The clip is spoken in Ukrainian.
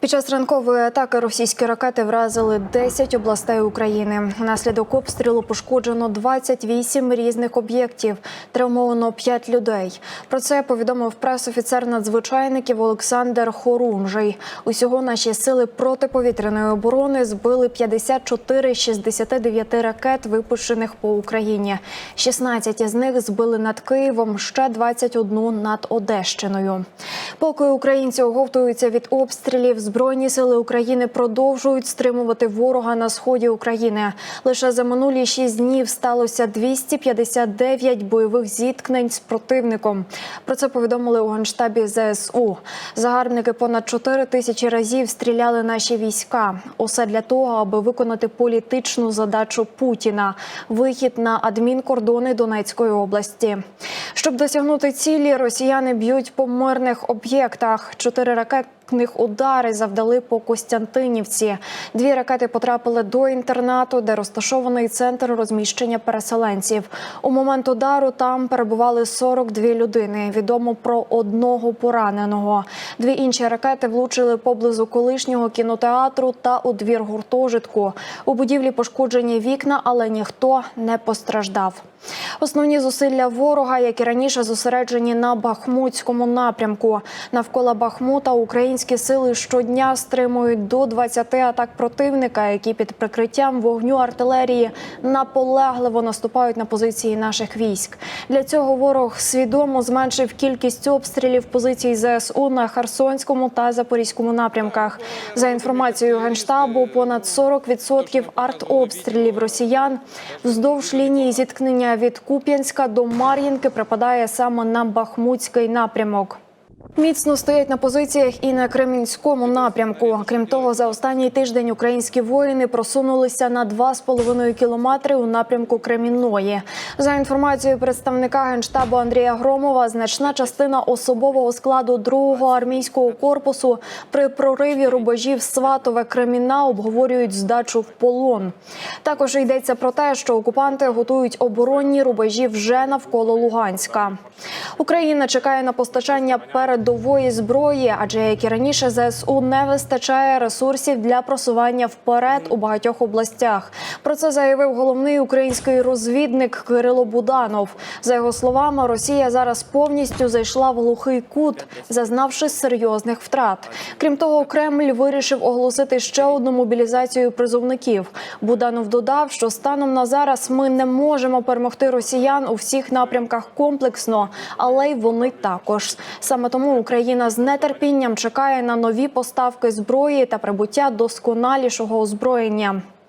Під час ранкової атаки російські ракети вразили 10 областей України. Внаслідок обстрілу пошкоджено 28 різних об'єктів. Травмовано 5 людей. Про це повідомив пресофіцер надзвичайників Олександр Хорунжий. Усього наші сили протиповітряної оборони збили 54 з 69 ракет, випущених по Україні. 16 з них збили над Києвом, ще 21 над Одещиною. Поки українці оговтуються від обстрілів, збройні сили України продовжують стримувати ворога на сході України. Лише за минулі шість днів сталося 259 бойових зіткнень з противником. Про це повідомили у генштабі ЗСУ. Загарбники понад 4 тисячі разів стріляли наші війська. Усе для того, аби виконати політичну задачу Путіна вихід на адмінкордони Донецької області. Щоб досягнути цілі, росіяни б'ють по мирних об'єктах. Чотири ракетних удари завдали по Костянтинівці. Дві ракети потрапили до інтернату, де розташований центр розміщення переселенців. У момент удару там перебували 42 людини. Відомо про одного пораненого. Дві інші ракети влучили поблизу колишнього кінотеатру та у двір гуртожитку. У будівлі пошкоджені вікна, але ніхто не постраждав. Основні зусилля ворога, як і раніше, зосереджені на Бахмутському напрямку. Навколо Бахмута українські сили щодня стримують до 20 атак противника, які під прикриттям вогню артилерії наполегливо наступають на позиції наших військ. Для цього ворог свідомо зменшив кількість обстрілів позицій ЗСУ на Херсонському та Запорізькому напрямках. За інформацією генштабу, понад 40% артобстрілів росіян вздовж лінії зіткнення від Куп'янська до Мар'їнки припадає саме на Бахмутський напрямок. Міцно стоять на позиціях і на Кремінському напрямку. Крім того, за останній тиждень українські воїни просунулися на 2,5 кілометри у напрямку Кремінної. За інформацією представника генштабу Андрія Громова, значна частина особового складу 2-го армійського корпусу при прориві рубежів Сватове Креміна обговорюють здачу в полон. Також йдеться про те, що окупанти готують оборонні рубежі вже навколо Луганська. Україна чекає на постачання передової зброї, адже як і раніше ЗСУ не вистачає ресурсів для просування вперед у багатьох областях. Про це заявив головний український розвідник Кирило Буданов. За його словами, Росія зараз повністю зайшла в глухий кут, зазнавши серйозних втрат. Крім того, Кремль вирішив оголосити ще одну мобілізацію призовників. Буданов додав, що станом на зараз ми не можемо перемогти росіян у всіх напрямках комплексно, але й вони також. Саме тому Україна з нетерпінням чекає на нові поставки зброї та прибуття досконалішого озброєння.